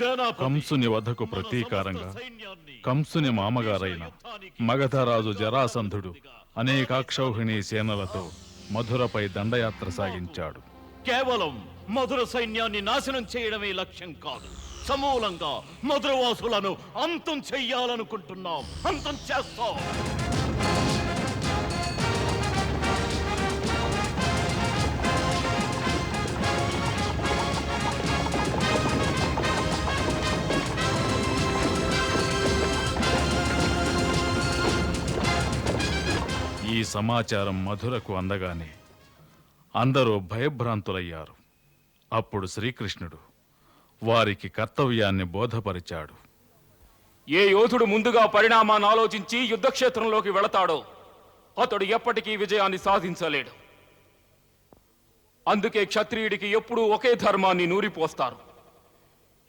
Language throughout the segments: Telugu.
కంసుని వధకు ప్రతీకారంగా కంసుని మామగారైన మగధరాజు జరాసంధుడు అనేకాక్షౌహిణీ సేనలతో మధురపై దండయాత్ర సాగించాడు. కేవలం మధుర సైన్యాన్ని నాశనం చేయడమే లక్ష్యం కాదు. సమూలంగా మధురవాసులను అంతం చెయ్యాలనుకుంటున్నాం. అంతం చేస్తాం. సమాచారం మధురకు అందగానే అందరూ భయభ్రాంతులయ్యారు. అప్పుడు శ్రీకృష్ణుడు వారికి కర్తవ్యాన్ని బోధపరిచాడు. ఏ యోధుడు ముందుగా పరిణామాన్ని ఆలోచించి యుద్ధక్షేత్రంలోకి వెళతాడో అతడు ఎప్పటికీ విజయాన్ని సాధించలేడు. అందుకే క్షత్రియుడికి ఎప్పుడూ ఒకే ధర్మాన్ని నూరిపోస్తారు.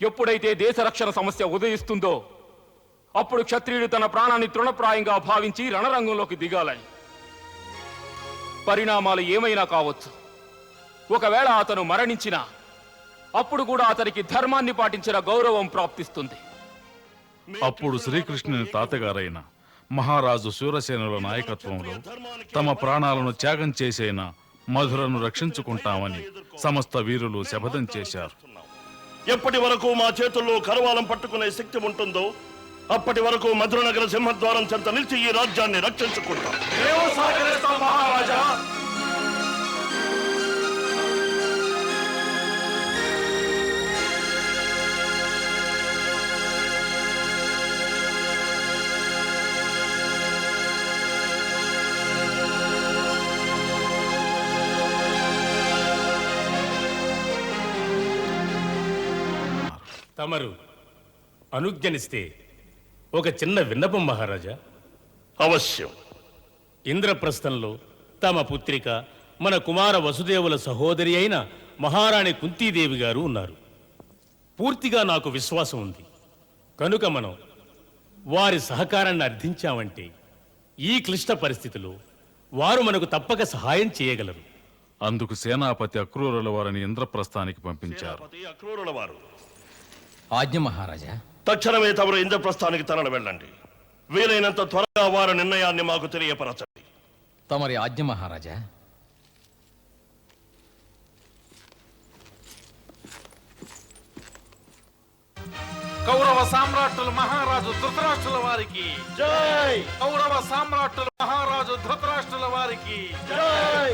ఎప్పుడైతే దేశ రక్షణ సమస్య ఉదయిస్తుందో అప్పుడు క్షత్రియుడు తన ప్రాణాన్ని తృణప్రాయంగా భావించి రణరంగంలోకి దిగాలని. పరిణామాలు ఏమైనా కావచ్చు. ఒకవేళ అతను మరణించినా అప్పుడు కూడా అతనికి ధర్మాన్ని పాటించిన గౌరవం ప్రాప్తిస్తుంది. అప్పుడు శ్రీకృష్ణుని తాతగారైన మహారాజు శూరసేనుల నాయకత్వంలో తమ ప్రాణాలను త్యాగం చేసైన మధురను రక్షించుకుంటామని సమస్త వీరులు శపథం చేశారు. ఎప్పటి వరకు మా చేతుల్లో కరవాలం పట్టుకునే శక్తి ఉంటుందో అప్పటి వరకు మధురనగర సింహద్వారం చెంత నిలిచి ఈ రాజ్యాన్ని రక్షించుకుంటాం. తమరు అనుజ్ఞనిస్తే ఒక చిన్న విన్నపం మహారాజా. అవశ్యం. ఇంద్రప్రస్థంలో తమ పుత్రిక మన కుమార వసుదేవుల సహోదరి అయిన మహారాణి కుంతీదేవి గారు ఉన్నారు. పూర్తిగా నాకు విశ్వాసం ఉంది. కనుక మనం వారి సహకారాన్ని అర్థించామంటే ఈ క్లిష్ట పరిస్థితిలో వారు మనకు తప్పక సహాయం చేయగలరు. అందుకు సేనాపతి అక్రూరుల వారిని ఇంద్రప్రస్థానికి పంపించారు. సేనాపతి అక్రూరుల వారు. ఆజ్ఞ మహారాజా తక్షణమే తమరు ఇంద్రప్రస్థానికి తరలి వెళ్ళండి. వీలైనంత త్వరగా వారి నిర్ణయాన్ని మాకు తెలియపరచండి. తమరి ఆజ్ఞ మహారాజా. కౌరవ సామ్రాట్టులు మహారాజు ధృతరాష్ట్రుల వారికి. జై! కౌరవ సామ్రాట్టులు మహారాజు ధృతరాష్ట్రుల వారికి. జై!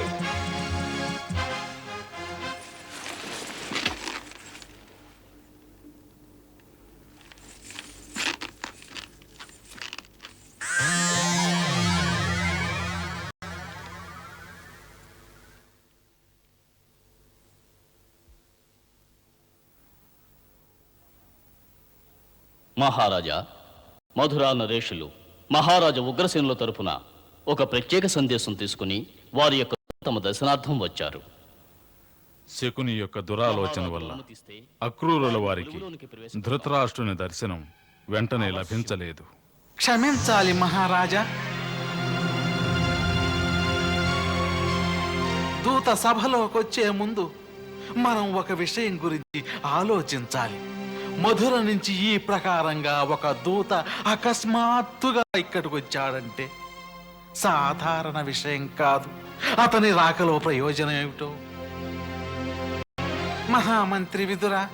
మహారాజా మధురా నరేషులు మహారాజా ఉగ్రసేనుల తరపున ఒక ప్రత్యేక సందేశం తీసుకుని వారి యొక్క తమ దర్శనార్థం వచ్చారు. శకుని యొక్క దురాలోచన వల్ల అక్రూరుల వారికి ధృతరాష్ట్రుని దర్శనం వెంటనే లభించలేదు. క్షమించాలి మహారాజా. దూత సభలోకొచ్చే ముందు మనం ఒక విషయం గురించి ఆలోచించాలి. మధుర నుంచి ఈ ప్రకారంగా ఒక దూత అకస్మాత్తుగా ఇక్కడికి వచ్చాడంటే సాధారణ విషయం కాదు. అతని రాకలో ప్రయోజనం ఏమిటో? మహామంత్రి విదురా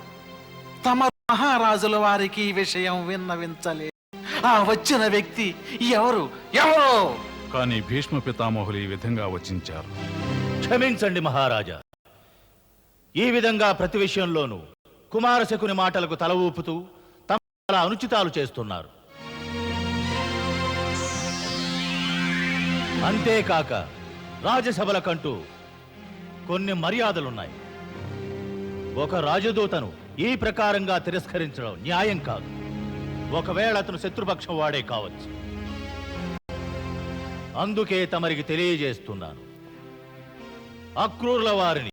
తమ మహారాజుల వారికి ఈ విషయం విన్నవించలేదు ఆ వచ్చిన వ్యక్తి ఎవరు? ఎవరు? కానీ భీష్మ పితామహులు ఈ విధంగా వచించారు. క్షమించండి మహారాజా. ఈ విధంగా ప్రతి విషయంలోనూ కుమారశకుని మాటలకు తల ఊపుతూ తమ అనుచితాలు చేస్తున్నారు. అంతేకాక రాజసభలకంటూ కొన్ని మర్యాదలున్నాయి. ఒక రాజదూతను ఈ ప్రకారంగా తిరస్కరించడం న్యాయం కాదు. ఒకవేళ అతను శత్రుపక్షం వాడే కావచ్చు. అందుకే తమరికి తెలియజేస్తున్నాను. అక్రూరుల వారిని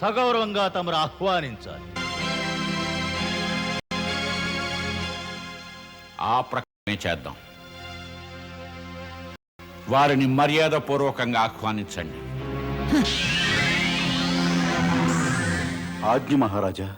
సగౌరవంగా తమరు ఆహ్వానించాలి. ఆ ప్రకారమే చేద్దాం. వారిని మర్యాదపూర్వకంగా ఆహ్వానించండి. ఆజ్ఞ మహారాజా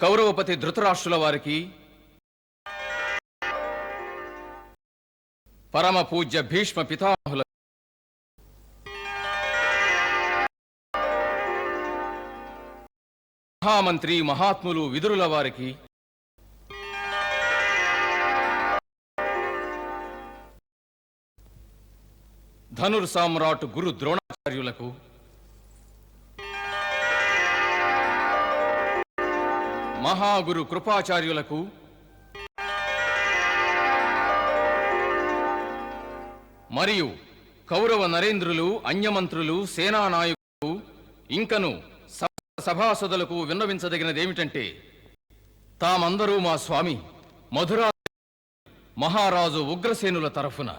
కౌరవపతి ధృతరాష్ట్రుల వారికి పరమ పూజ్య భీష్మ పితామహుల మహామంత్రి మహాత్ములు విదురుల వారికి ధనుర్ సామ్రాట్ గురు ద్రోణాచార్యులకు మహాగురు కృపాచార్యులకు మరియు కౌరవ నరేంద్రులు అన్యమంత్రులు సేనానాయకులు ఇంకను సభాసదులకు విన్నవించదగినదేమిటంటే తామందరూ మా స్వామి మధురా మహారాజు ఉగ్రసేనుల తరఫున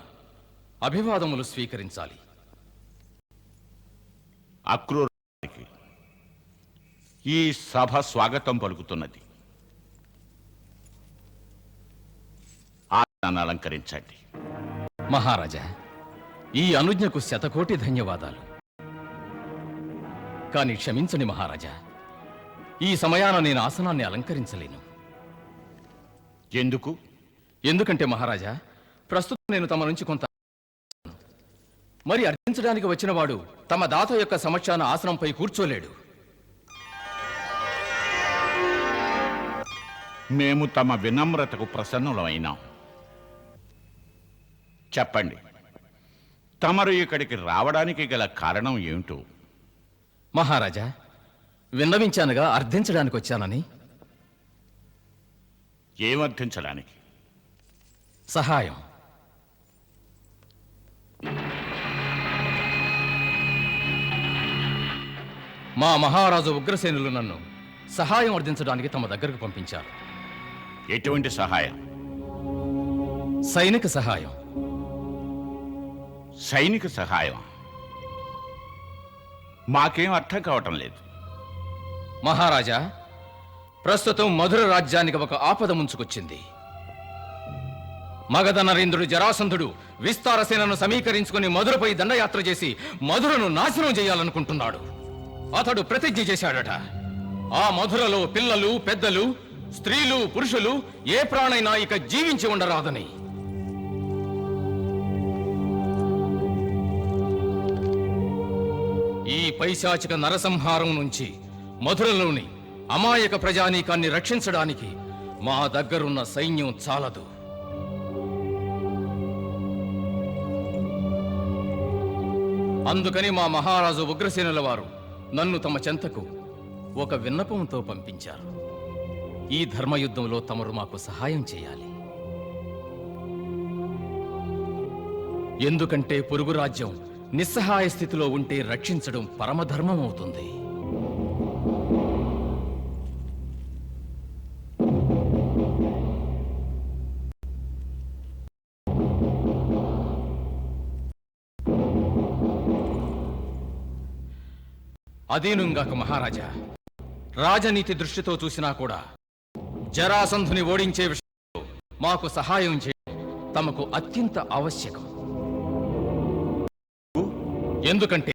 అభివాదములు స్వీకరించాలి. అక్రూరానికి ఈ సభ స్వాగతం పలుకుతున్నది. అలంకరించండి. మహారాజా ఈ అనుజ్ఞకు శతకోటి ధన్యవాదాలు. కాని క్షమించండి మహారాజా ఈ సమయాన నేను ఆసనాన్ని అలంకరించలేను. ఎందుకు? ఎందుకంటే మహారాజా ప్రస్తుతం నేను తమ నుంచి కొంత మరి అర్థించడానికి వచ్చిన వాడు తమ దాత యొక్క సమక్షాన ఆసనంపై కూర్చోలేడు. మేము తమ వినమ్రతకు ప్రసన్నులమైనాం. చెప్పండి తమరు ఇక్కడికి రావడానికి గల కారణం ఏమిటో? మహారాజా విన్నవించానుగా అర్థించడానికి వచ్చానని? ఏమర్థించడానికి? సహాయం. మా మహారాజు ఉగ్రసేనులు నన్ను సహాయం అర్థించడానికి తమ దగ్గరకు పంపించారు. ఎటువంటి సహాయం? సైనిక సహాయం. సైనిక సహాయం? మాకేం అర్థం కావటం లేదు. మహారాజా ప్రస్తుతం మధుర రాజ్యానికి ఒక ఆపద ముంచుకొచ్చింది. మగధ నరేంద్రుడు జరాసంధుడు విస్తార సేనను సమీకరించుకుని మధురపై దండయాత్ర చేసి మధురను నాశనం చేయాలనుకుంటున్నాడు. అతడు ప్రతిజ్ఞ చేశాడట. ఆ మధురలో పిల్లలు పెద్దలు స్త్రీలు పురుషులు ఏ ప్రాణైనా ఇక జీవించి ఉండరాదని. ఈ పైశాచిక నరసంహారం నుంచి మధురలోని అమాయక ప్రజానీకాన్ని రక్షించడానికి మా దగ్గరున్న సైన్యం చాలదు. అందుకని మా మహారాజు ఉగ్రసేనుల వారు నన్ను తమ చెంతకు ఒక విన్నపంతో పంపించారు. ఈ ధర్మయుద్ధంలో తమరు మాకు సహాయం చేయాలి. ఎందుకంటే పొరుగు రాజ్యం నిస్సహాయ స్థితిలో ఉంటే రక్షించడం పరమధర్మం అవుతుంది. అదీనుంగాక మహారాజా రాజనీతి దృష్టితో చూసినా కూడా జరాసంధుని ఓడించే విషయంలో మాకు సహాయం చేయడం. తమకు అత్యంత ఆవశ్యకం. ఎందుకంటే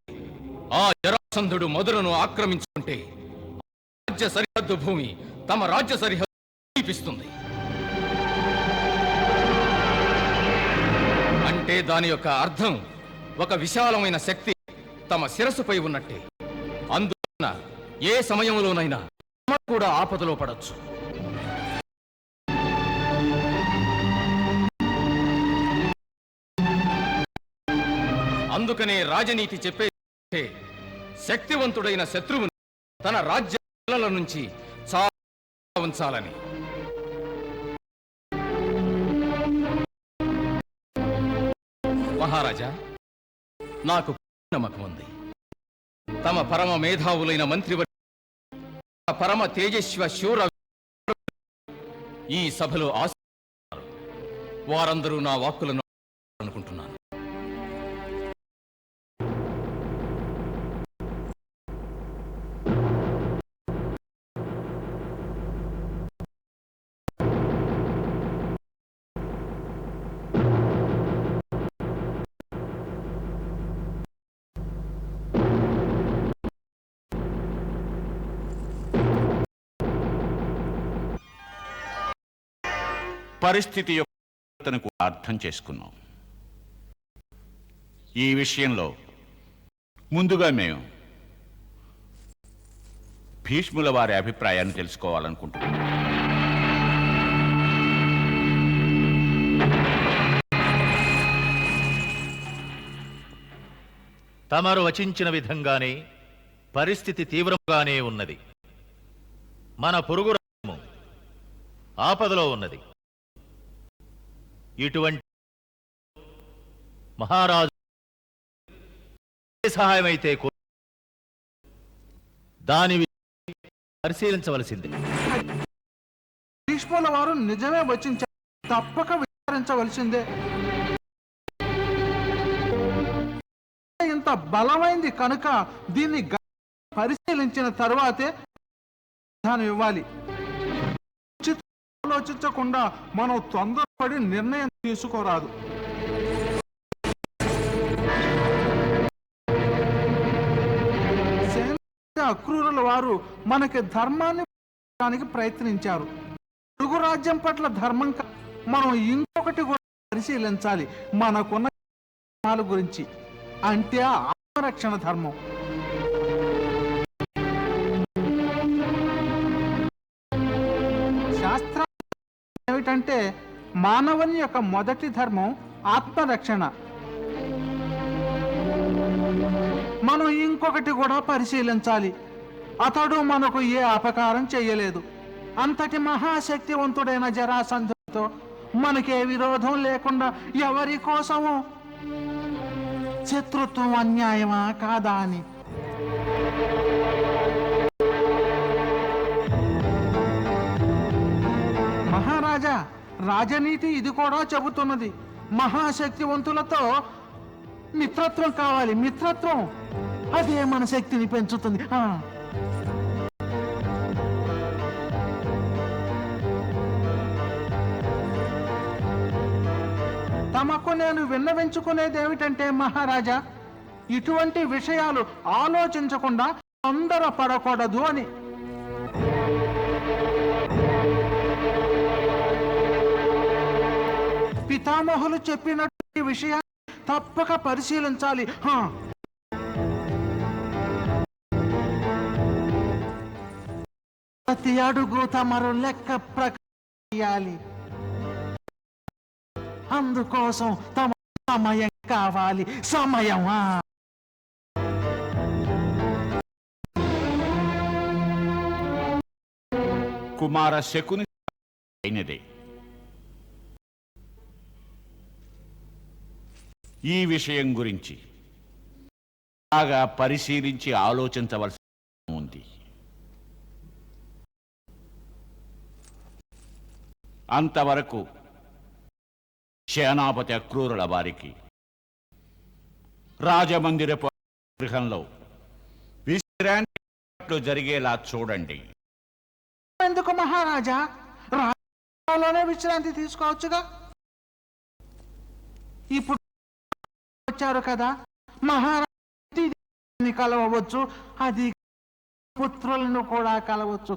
ఆ జరాసంధుడు మధురను ఆక్రమించుకుంటే రాజ్య సరిహద్దు భూమి తమ రాజ్య సరిహద్దు సమీపిస్తుంది. అంటే దాని యొక్క అర్థం ఒక విశాలమైన శక్తి తమ శిరస్సుపై ఉన్నట్టే. అందువలన ఏ సమయంలోనైనా తమ కూడా ఆపదలో పడచ్చు. అందుకనే రాజనీతి చెప్పే శక్తివంతుడైన శత్రువుని తన రాజ్య నుంచి చాలా ఉంచాలని. మహారాజా నాకు నమ్మకం ఉంది. తమ పరమ మేధావులైన మంత్రివర్గ పరమ తేజస్వ శూర ఈ సభలో ఆశ వారందరూ నా వాక్కులను అనుకుంటున్నాను. పరిస్థితి యొక్క అర్థం చేసుకున్నాం. ఈ విషయంలో ముందుగా మేము భీష్ముల వారి అభిప్రాయాన్ని తెలుసుకోవాలనుకుంటున్నాం. తమరు వచించిన విధంగానే పరిస్థితి తీవ్రంగానే ఉన్నది. మన పొరుగు ఆపదలో ఉన్నది. ఇటువంటి మహారాజు సహాయమైతే దాని పరిశీలించవలసింది. భీష్ముల వారు నిజమే వచ్చించారు తప్పక విచారించవలసిందే. ఇంత బలమైంది కనుక దీన్ని పరిశీలించిన తర్వాతే ఇవ్వాలి. ఆలోచించకుండా మనం తొందరపడి నిర్ణయం తీసుకోరాదు. అక్రూరుల వారు మనకి ధర్మాన్ని ప్రయత్నించారు. తెలుగు రాజ్యం పట్ల ధర్మం మనం ఇంకొకటి కూడా పరిశీలించాలి. మనకున్న గురించి. అంటే ఆత్మరక్షణ ధర్మం. ఏమిటంటే మానవుని యొక్క మొదటి ధర్మం ఆత్మరక్షణ. మనం ఇంకొకటి కూడా పరిశీలించాలి. అతడు మనకు ఏ అపకారం చేయలేదు. అంతటి మహాశక్తివంతుడైన జరాసంధుతో మనకే విరోధం లేకుండా ఎవరి కోసము? శత్రుత్వం అన్యాయమా కాదా అని. రాజనీతి ఇది కూడా చెబుతున్నది. మహాశక్తివంతులతో మిత్రత్వం కావాలి. మిత్రత్వం అదే మన శక్తిని పెంచుతుంది. ఆ. తమకు నేను విన్నవించుకునేది ఏమిటంటే మహారాజా ఇటువంటి విషయాలు ఆలోచించకుండా తొందర పడకూడదు అని. పితామహులు చెప్పినటువంటి విషయాన్ని తప్పక పరిశీలించాలి. ప్రతి అడుగు తమరు లెక్క ప్రకాలి అందుకోసం తమ సమయం కావాలి. సమయమా కుమార శకుని అయినదే. ఈ విషయం గురించి బాగా పరిశీలించి ఆలోచించవలసి ఉంది. అంతవరకు సేనాపతి అక్రూరుల వారికి రాజమందిరపు గృహంలో విశ్రాంతి జరిగేలా చూడండి. ఎందుకు మహారాజా? రాజలోనే విశ్రాంతి తీసుకోవచ్చుగా? ఇప్పుడు వచ్చారు కదా? మహారాజు కలవచ్చు అది పుత్రులను కూడా కలవచ్చు.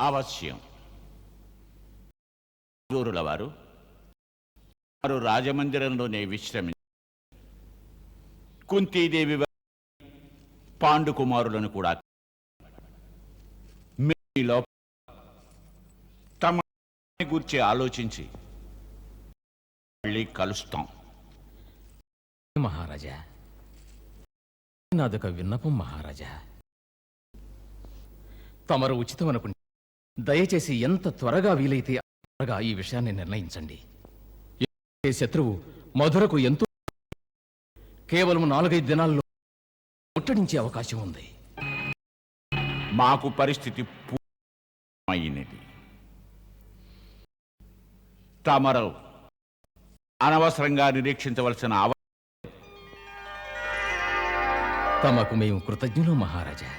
అవశ్యం. వారు వారు రాజమందిరంలోనే విశ్రమి కుంతీదేవి పాండు కుమారులను కూడా మీలో తమ గురించి ఆలోచించి మళ్ళీ కలుస్తాం. మహారాజా. నాదొక విన్నపం మహారాజా. తమరు ఉచితం అనుకుంటే దయచేసి ఎంత త్వరగా వీలైతే త్వరగా ఈ విషయాన్ని నిర్ణయించండి. శత్రువు మధురకు ఎంతో కేవలం నాలుగైదు దినాల్లో ముట్టడించే అవకాశం ఉంది. మాకు పరిస్థితి పూర్ణమైనది తమరు అనవసరంగా నిరీక్షించవలసిన తమకు మేము కృతజ్ఞులు మహారాజా.